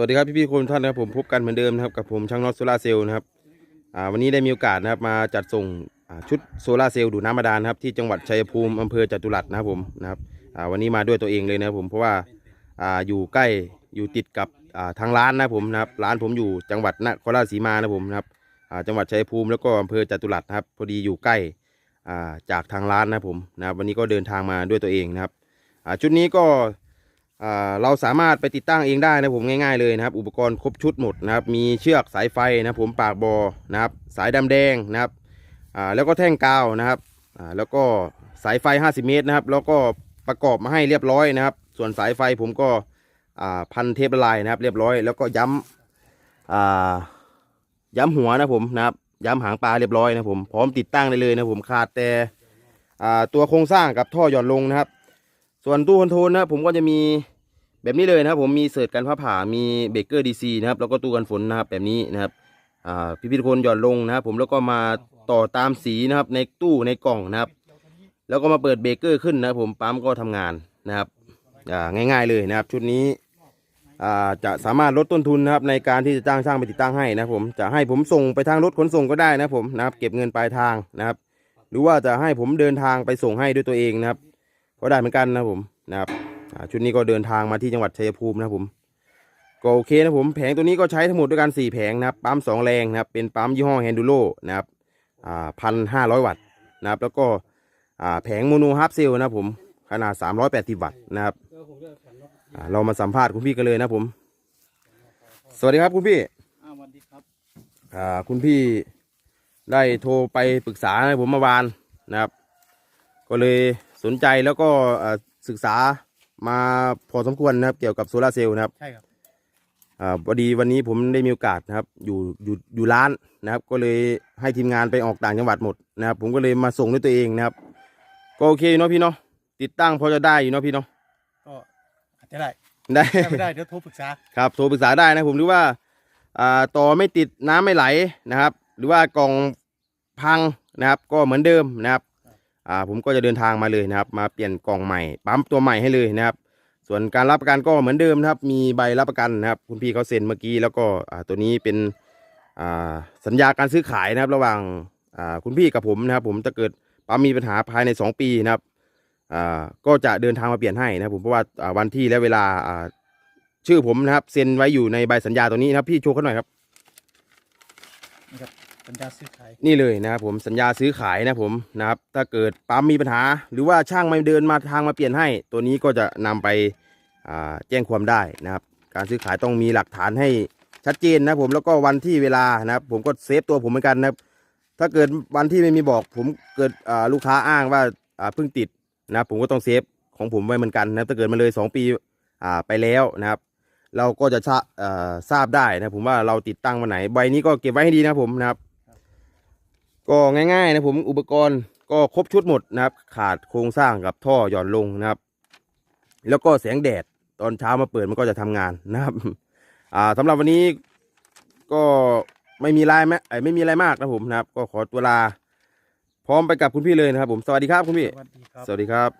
วัสดีครับพี่ๆคนท่านนะครับผมพบกันเหมือนเดิมนะครับกับผมช่างน็อตโซลาร์เซลล์นะครับอ่าวันนี้ได้มีโอกาสนะครับมาจัดส่งอ่าชุดโซลาร์เซลล์ดูดน้ำบาดาลนะครับที่จังหวัดชัยภูมิอำเภอจตุรัสนะครับผมนะครับอ่าวันนี้มาด้วยตัวเองเลยนะครับผมเพราะว่าอ่าอยู่ใกล้อยู่ติดกับอ่าทางร้านนะครับผมนะครับร้านผมอยู่จังหวัดนครราชสีมานะครับผมนะครับอ่าจังหวัดชัยภูมิแล้วก็อำเภอจตุรัสนะครับพอดีอยู่ใกล้อ่าจากทางร้านนะครับผมนะครับวันนี้ก็เดินทางมาด้วยตัวเองนะครับอ่าชุดนี้ก็ เราสามารถไปติดตั้งเองได้นะผมง่ายๆเลยนะครับ อุปกรณ์ครบชุดหมดนะครับ มีเชือกสายไฟนะผมปากบอนะครับ สายดำแดงนะครับแล้วก็แท่งกาวนะครับแล้วก็สายไฟ 50 เมตรนะครับ แล้วก็ประกอบมาให้เรียบร้อยนะครับ ส่วนสายไฟผมก็พันเทปละลายนะครับ เรียบร้อย แล้วก็ย้ำอ่าย้ำหัวนะผมนะครับ ย้ำหางปลาเรียบร้อยนะผมพร้อมติดตั้งได้เลยนะผมขาดแต่ตัวโครงสร้างกับท่อหย่อนลงนะครับ ส่วนตู้คอนโทรลนะผมก็จะมี แบบนี้เลยนะครับผมมีเสิร์ตกันผ้าผ่ามีเบเกอร์ดีซีนะครับแล้วก็ตู้กันฝนนะครับแบบนี้นะครับอ่พี่พิทุกคนหย่อนลงนะครับ ผมแล้วก็มาต่อตามสีนะครับในตู้ในกล่องนะครับ แล้วก็มาเปิดเบเกอร์ขึ้นนะครับผมปั๊มก็ทำงานนะครับอ่าง่าย ๆเลยนะครับ ชุดนี้จะสามารถลดต้นทุนนะครับในการที่จะจ้างช่างไปติดตั้งให้นะครับผมจะให้ผมส่งไปทางรถขนส่งก็ได้นะครับผมนะครับ เก็บเงินปลายทางนะครับ หรือว่าจะให้ผมเดินทางไปส่งให้ด้วยตัวเองนะครับ ก็ได้เหมือนกันนะครับผมนะครับ ชุดนี้ก็เดินทางมาที่จังหวัดชัยภูมินะครับผมก็โอเคนะครับผมแผงตัวนี้ก็ใช้ทั้งหมดด้วยกัน4แผงนะครับปั๊ม2แรงนะครับเป็นปั๊มยี่ห้อแฮนดูโ o นะครับอ่าพันห้าร้อยวัตต์นะครับแล้วก็อ่าแผงโมโนฮาร์ปเซลนะครับผมขนาด 380 วัตต์นะครับอ่าเรามาสัมภาษณ์คุณพี่กันเลยนะครับผม สวัสดีครับคุณพี่อ้าวสวัสดีครับอ่าคุณพี่ได้โทรไปปรึกษาให้ผมเมื่อวานนะครับ ก็เลยสนใจแล้วก็เอ่อศึกษา มาพอสมควรนะครับ เกี่ยวกับโซลาร์เซลล์นะครับใช่ครับอ่าพอดีวันนี้ผมได้มีโอกาสนะครับ อยู่อยู่อยู่ร้านนะครับ ก็เลยให้ทีมงานไปออกต่างจังหวัดหมดนะครับ ผมก็เลยมาส่งด้วยตัวเองนะครับ ก็โอเคอยู่เนาะพี่เนาะติดตั้งพอจะได้อยู่เนาะพี่เนาะก็อาจจะได้ได้ ถ้าไม่ได้เดี๋ยวโทรปรึกษา ครับโทรปรึกษาได้นะผมหรือว่าอ่าต่อไม่ติดน้ำไม่ไหลนะครับ หรือว่ากล่องพังนะครับ ก็เหมือนเดิมนะครับ อ่าผมก็จะเดินทางมาเลยนะครับ มาเปลี่ยนกล่องใหม่ปั๊มตัวใหม่ให้เลยนะครับ ส่วนการรับประกันก็เหมือนเดิมนะครับ มีใบรับประกันนะครับ คุณพี่เขาเซ็นเมื่อกี้แล้วก็อ่าตัวนี้เป็นอ่าสัญญาการซื้อขายนะครับ ระหว่างอ่าคุณพี่กับผมนะครับ ผมถ้าเกิดปั๊มมีปัญหาภายใน 2 ปีนะครับอ่าก็จะเดินทางมาเปลี่ยนให้นะครับผมเพราะว่าอ่าวันที่และเวลาอ่าชื่อผมนะครับเซ็นไว้อยู่ในใบสัญญาตัวนี้นะครับพี่โชว์เขาหน่อยครับ สัญญาซื้อขายนี่เลยนะครับผมสัญญาซื้อขายนะผมนะครับ ถ้าเกิดปั๊มมีปัญหา หรือว่าช่างไม่เดินมาทางมาเปลี่ยนให้ ตัวนี้ก็จะนำไปแจ้งความได้นะครับ การซื้อขายต้องมีหลักฐานให้ชัดเจนนะผมแล้วก็วันที่เวลานะครับ ผมก็เซฟตัวผมเหมือนกันนะครับ ถ้าเกิดวันที่ไม่มีบอก ผมเกิดลูกค้าอ้างว่าเพิ่งติดนะผมก็ต้องเซฟของผมไว้เหมือนกันนะถ้าเกิดมาเลยสองปีไปแล้วนะครับเราก็จะทราบได้นะผมว่าเราติดตั้งวันไหน ใบนี้ก็เก็บไว้ให้ดีนะผมนะครับ ก็ง่ายๆนะผมอุปกรณ์ก็ครบชุดหมดนะครับ ขาดโครงสร้างกับท่อหย่อนลงนะครับ แล้วก็แสงแดดตอนเช้ามาเปิดมันก็จะทำงานนะครับ อ่าสำหรับวันนี้ก็ไม่มีอะไรแม้เอ้ยไม่มีอะไรมากนะผมนะครับ ก็ขอตัวลา พร้อมไปกับคุณพี่เลยนะครับผมสวัสดีครับคุณพี่ สวัสดีครับสวัสดีครับ